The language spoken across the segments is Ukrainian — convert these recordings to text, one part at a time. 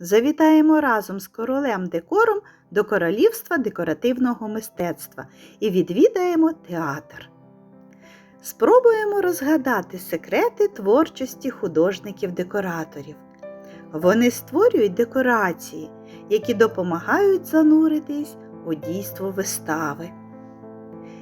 Завітаємо разом з королем декором до королівства декоративного мистецтва і відвідаємо театр. Спробуємо розгадати секрети творчості художників-декораторів. Вони створюють декорації, які допомагають зануритись у дійство вистави.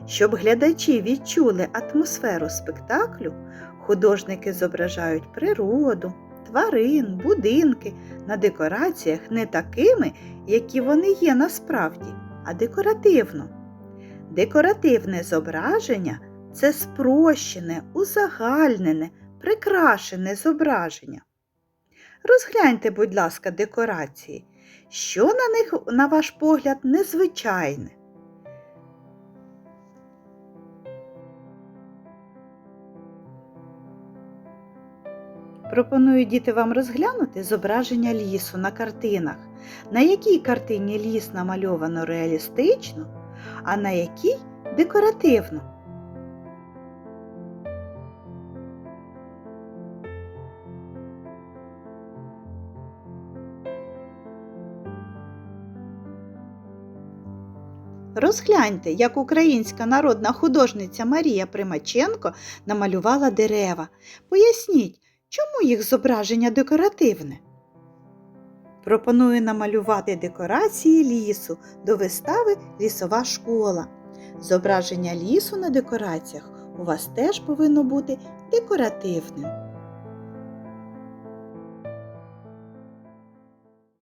Щоб глядачі відчули атмосферу спектаклю, художники зображають природу, тварин, будинки на декораціях не такими, які вони є насправді, а декоративно. Декоративне зображення це спрощене, узагальнене, прикрашене зображення. Розгляньте, будь ласка, декорації. Що на них, на ваш погляд, незвичайне? Пропоную діти вам розглянути зображення лісу на картинах. На якій картині ліс намальовано реалістично, а на якій декоративно. Розгляньте, як українська народна художниця Марія Примаченко намалювала дерева. Поясніть, чому їх зображення декоративне? Пропоную намалювати декорації лісу до вистави Лісова школа. Зображення лісу на декораціях у вас теж повинно бути декоративним.